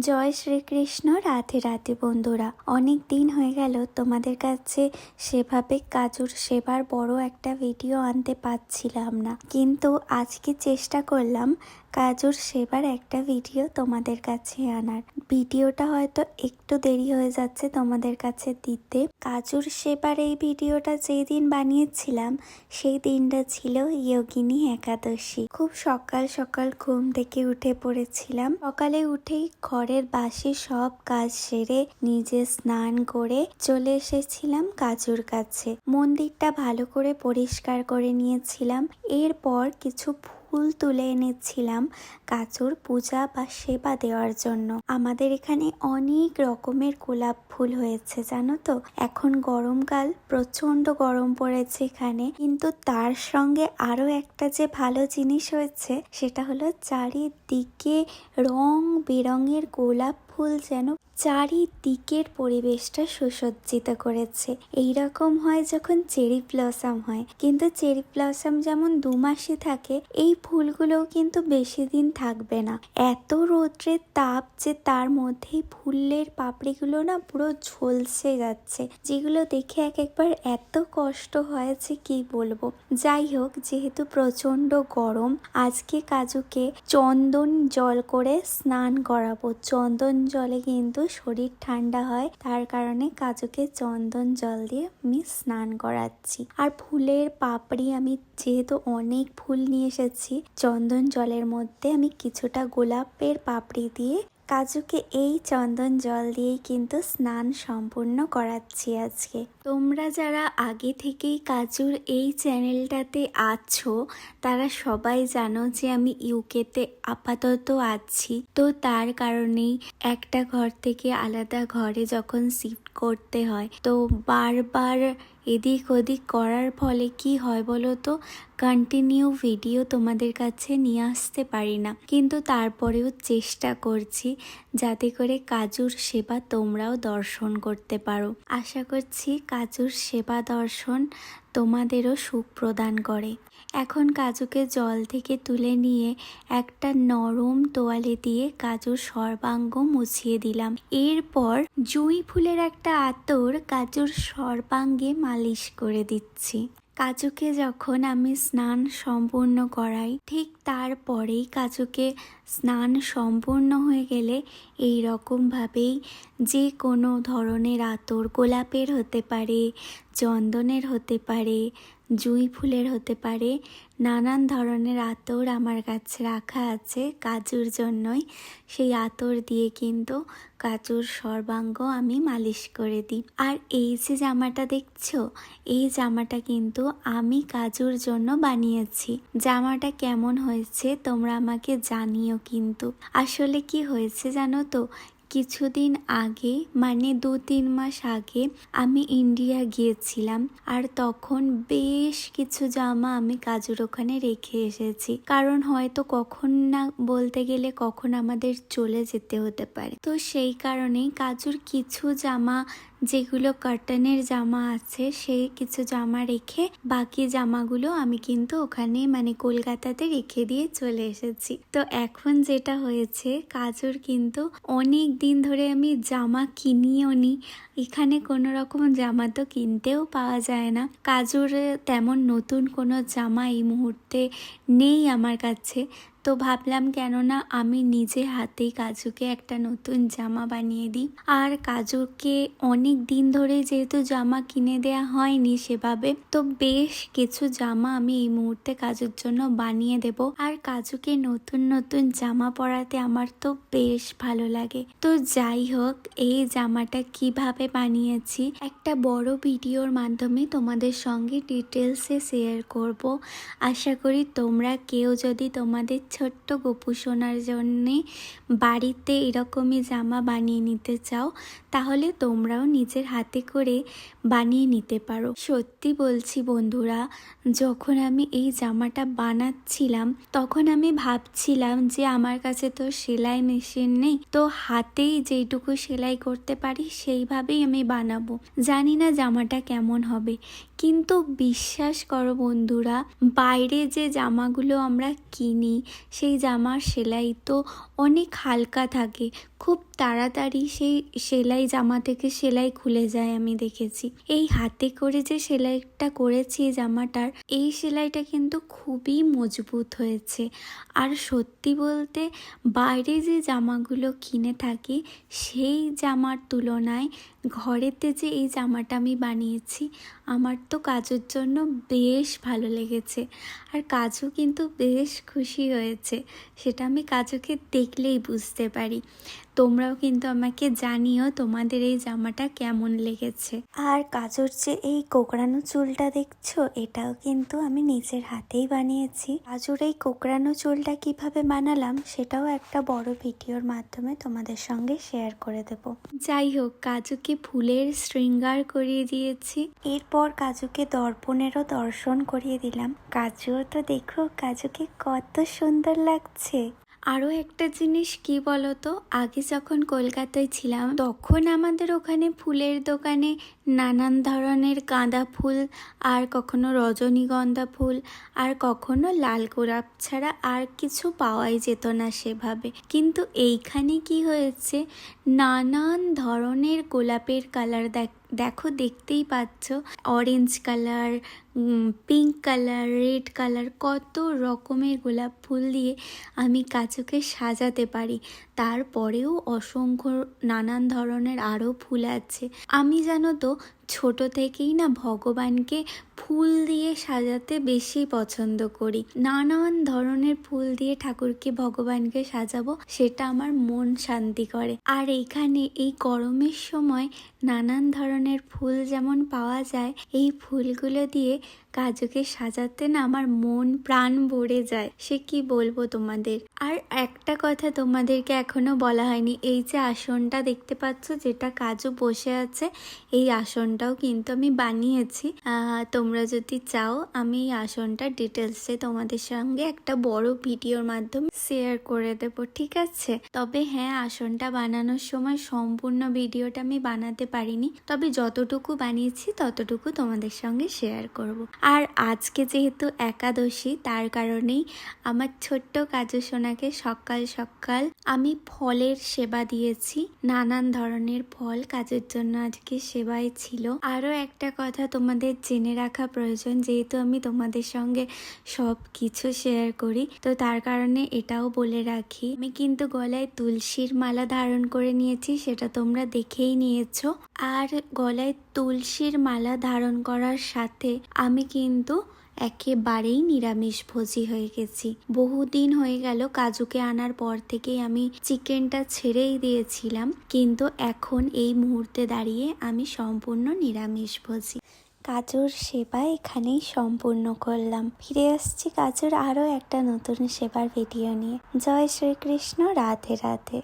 জয় শ্রীকৃষ্ণ, রাধে রাধে বন্ধুরা। অনেক দিন হয়ে গেল, তোমাদের কাছে সেভাবে কাজুর সেবার বড় একটা ভিডিও আনতে পারছিলাম না। কিন্তু আজকে চেষ্টা করলাম কাজুর সেবার একটা ভিডিও তোমাদের কাছে আনার। ভিডিওটা হয়তো একটু দেরি হয়ে যাচ্ছে তোমাদের কাছে দিতে। কাজুর সেবার এই ভিডিওটা যেই দিন বানিয়েছিলাম, সেই দিনটা ছিল ইয়োগিনী একাদশী। খুব সকাল সকাল ঘুম থেকে উঠে পড়েছিলাম। সকালে উঠেই ঘরের বাসি সব কাজ সেরে নিজে স্নান করে চলে এসেছিলাম কাজুর কাছে। মন্দিরটা ভালো করে পরিষ্কার করে নিয়েছিলাম। এরপর কিছু ফুল তুলে এনেছিলাম কাচুর পূজা বা সেবা দেওয়ার জন্য। আমাদের এখানে অনেক রকমের গোলাপ ফুল হয়েছে, জানো তো? এখন গরমকাল প্রচণ্ড গরম পড়েছে এখানে। কিন্তু তার সঙ্গে আরও একটা যে ভালো জিনিস হয়েছে, সেটা হলো চারিদিকে রং বেরঙের গোলাপ ফুল যেন চারিদিকের পরিবেশটা সুসজ্জিত করেছে। এই রকম হয় যখন চেরি ব্লসম হয়। কিন্তু চেরি ব্লসম যেমন দু মাসই থাকে, এই ফুলগুলোও কিন্তু বেশি দিন থাকবে না। এত রৌদ্রের তাপ যে তার মধ্যেই ফুলের পাপড়িগুলো না পুরো ঝলসে যাচ্ছে। যেগুলো দেখে এক একবার এত কষ্ট হয়েছে কি বলব। যাই হোক, যেহেতু প্রচণ্ড গরম, আজকে কাজুকে চন্দন জল করে স্নান করাবো। চন্দন জলে কিন্তু শরীর ঠান্ডা হয়, তার কারণে কাজুকে চন্দন জল দিয়ে আমি স্নান করাচ্ছি। আর ফুলের পাপড়ি আমি যেহেতু অনেক ফুল নিয়ে এসেছি, চন্দন জলের মধ্যে আমি কিছুটা গোলাপের পাপড়ি দিয়ে কাজুকে এই চন্দন জল দিয়েই কিন্তু স্নান সম্পূর্ণ করাচ্ছি আজকে। তোমরা যারা আগে থেকেই কাজুর এই চ্যানেলটাতে আছো, তারা সবাই জানো যে আমি ইউকেতে আপাতত আছি। তো তার কারণেই একটা ঘর থেকে আলাদা ঘরে যখন শিফট করতে হয়, তো বারবার এদিক ওদিক করার ফলে কি হয় বলো তো? কন্টিনিউ ভিডিও তোমাদের কাছে নিয়ে আসতে পারি না। কিন্তু তারপরেও চেষ্টা করছি যাতে করে কাজুর সেবা তোমরাও দর্শন করতে পারো। আশা করছি কাজুর সেবা দর্শন তোমাদেরও সুখ প্রদান করে। এখন কাজুকে জল থেকে তুলে নিয়ে একটা নরম তোয়ালে দিয়ে কাজুর সর্বাঙ্গ মুছিয়ে দিলাম। এরপর জুঁই ফুলের একটা আতর কাজুর সর্বাঙ্গে মালিশ করে দিচ্ছি। কাজুকে যখন আমি স্নান সম্পূর্ণ করাই, ঠিক তারপরেই কাজুকে স্নান সম্পূর্ণ হয়ে গেলে এই রকমভাবেই যে কোনো ধরনের আতর গোলাপের হতে পারে, চন্দনের হতে পারে, জুঁই ফুলের হতে পারে, নানান ধরনের আতর আমার কাছে রাখা আছে কাজুর জন্যই। সেই আতর দিয়ে কিন্তু কাজুর সর্বাঙ্গ আমি মালিশ করে দিই। আর এই যে জামাটা দেখছ, এই জামাটা কিন্তু আমি কাজুর জন্য বানিয়েছি। জামাটা কেমন হয়েছে তোমরা আমাকে জানিও। কিন্তু আসলে কি হয়েছে জানো তো? কিছুদিন আগে মানে দু তিন মাস আগে আমি ইন্ডিয়া গিয়েছিলাম আর তখন বেশ কিছু জামা আমি কাজুর ওখানে রেখে এসেছি। কারণ হয়তো কখন না বলতে গেলে কখন আমাদের চলে যেতে হতে পারে। তো সেই কারণেই কাজুর কিছু জামা যেগুলো কার্টনের জামা আছে, সেই কিছু জামা রেখে বাকি জামাগুলো আমি কিন্তু ওখানে মানে কলকাতাতে রেখে দিয়ে চলে এসেছি। তো এখন যেটা হয়েছে, কাজুর কিন্তু অনেক দিন ধরে আমি জামা কিনিও নি। এখানে কোনো রকম জামা তো কিনতেও পাওয়া যায় না। কাজুর তেমন নতুন কোনো জামা এই মুহূর্তে নেই আমার কাছে। তো ভাবলাম কেননা আমি নিজে হাতেই কাজুকে একটা নতুন জামা বানিয়ে দিই। আর কাজুকে অনেক দিন ধরে যেহেতু জামা কিনে দেয়া হয়নি সেভাবে, তো বেশ কিছু জামা আমি এই মুহূর্তে কাজুর জন্য বানিয়ে দেব। আর কাজুকে নতুন নতুন জামা পরাতে আমার তো বেশ ভালো লাগে। তো যাই হোক, এই জামাটা কীভাবে বানিয়েছি, একটা বড় ভিডিওর মাধ্যমে তোমাদের সঙ্গে ডিটেলসে শেয়ার করব। আশা করি তোমরা কেউ যদি তোমাদের ছোট্ট গপু সোনার জন্যে বাড়িতে এরকমই জামা বানিয়ে নিতে চাও, তাহলে তোমরাও নিজের হাতে করে বানিয়ে নিতে পারো। সত্যি বলছি বন্ধুরা, যখন আমি এই জামাটা বানাচ্ছিলাম, তখন আমি ভাবছিলাম যে আমার কাছে তো সেলাই মেশিন নেই, তো হাতেই যেইটুকু সেলাই করতে পারি সেইভাবেই আমি বানাবো। জানি না জামাটা কেমন হবে, কিন্তু বিশ্বাস করো বন্ধুরা, বাইরে যে জামাগুলো আমরা কিনি, সেই জামার সেলাই তো অনেক হালকা থাকে, খুব তাড়াতাড়ি সেই সেলাই জামা থেকে সেলাই খুলে যায় আমি দেখেছি। এই হাতে করে যে সেলাইটা করেছি জামাটার, এই সেলাইটা কিন্তু খুবই মজবুত হয়েছে। আর সত্যি বলতে বাইরে যে জামাগুলো কিনে থাকি, সেই জামার তুলনায় ঘরেতে যে এই জামাটা আমি বানিয়েছি, আমার তো কাজুর জন্য বেশ ভালো লেগেছে। আর কাজু কিন্তু বেশ খুশি হয়েছে, সেটা আমি কাজুকে দেখলেই বুঝতে পারি। তোমরাও কিন্তু আমাকে জানিও তোমাদের এই জামাটা কেমন লেগেছে। আর কাজুর যে এই কোকড়ানো চুলটা দেখছ এটাও কিন্তু আমি নিজের হাতেই বানিয়েছি। কাজুর এই কোকড়ানো চুলটা কীভাবে বানালাম সেটাও একটা বড় ভিডিওর মাধ্যমে তোমাদের সঙ্গে শেয়ার করে দেব। যাই হোক কাজুকে ফুলের শৃঙ্গার করিয়ে দিয়েছি। এরপর কাজুকে দর্পণেরও দর্শন করিয়ে দিলাম। কাজুও তো দেখো কাজুকে কত সুন্দর লাগছে। আরও একটা জিনিস কি বলতো? আগে যখন কলকাতায় ছিলাম, তখন আমাদের ওখানে ফুলের দোকানে নানান ধরনের গাঁদা ফুল আর কখনো রজনীগন্ধা ফুল আর কখনো লাল গোলাপ ছাড়া আর কিছু পাওয়াই যেত না সেভাবে। কিন্তু এইখানে কি হয়েছে? নানান ধরনের গোলাপের কালার দেখ দেখো, দেখতেই পাচ্ছ। Orange colour pink colour red colour কত রকমের গোলাপ ফুল দিয়ে আমি কাচুকে সাজাতে পারি। তারপরেও অসংখ্য নানান ধরনের আরও ফুল আছে। আমি জানো তো ছোট থেকেই না ভগবানকে ফুল দিয়ে সাজাতে বেশি পছন্দ করি। নানান ধরনের ফুল দিয়ে ঠাকুরকে ভগবানকে সাজাবো, সেটা আমার মন শান্তি করে। আর এখানে এই গরমের সময় নানান ধরনের ফুল যেমন পাওয়া যায়, এই ফুলগুলো দিয়ে কাজুকে সাজাতে না আমার মন, প্রাণ ভরে যায়। সে কি বলব তোমাদের? আর একটা কথা তোমাদেরকে এখনও বলা হয়নি, এই যে আসনটা দেখতে পাচ্ছ যেটা কাজু বসে আছে, এই আসনটাও কিন্তু আমি বানিয়েছি। তোমরা যদি চাও, আমি এই আসনটা ডিটেলসে তোমাদের সঙ্গে একটা বড় ভিডিওর মাধ্যমে শেয়ার করে দেব, ঠিক আছে? তবে হ্যাঁ আসনটা বানানোর সময় সম্পূর্ণ ভিডিওটা আমি বানাতে পারিনি। তবে যতটুকু বানিয়েছি, ততটুকু তোমাদের সঙ্গে শেয়ার করব। আর আজকে যেহেতু একাদশী, তার কারণেই আমার ছোট্ট কাজু সোনাকে সকাল সকাল আমি ফলের সেবা দিয়েছি। নানান ধরনের ফল কাজের জন্য আজকে সেবাই ছিল। আরও একটা কথা তোমাদের জেনে রাখা প্রয়োজন, যেহেতু আমি তোমাদের সঙ্গে সব কিছু শেয়ার করি, তো তার কারণে এটাও বলে রাখি। আমি কিন্তু গলায় তুলসীর মালা ধারণ করে নিয়েছি, সেটা তোমরা দেখেই নিয়েছো। আর গলায় তুলসীর মালা ধারণ করার সাথে আমি কিন্তু একেবারেই নিরামিষ ভোজি হয়ে গেছি। বহুদিন হয়ে গেল কাজুকে আনার পর থেকেই আমি চিকেনটা ছেড়েই দিয়েছিলাম, কিন্তু এখন এই মুহূর্তে দাঁড়িয়ে আমি সম্পূর্ণ নিরামিষ ভোজি কাজুর সেবা এখানেই সম্পূর্ণ করলাম। ফিরে আসছি কাজুর আরও একটা নতুন সেবার ভিডিও নিয়ে। জয় শ্রীকৃষ্ণ, রাধে রাধে।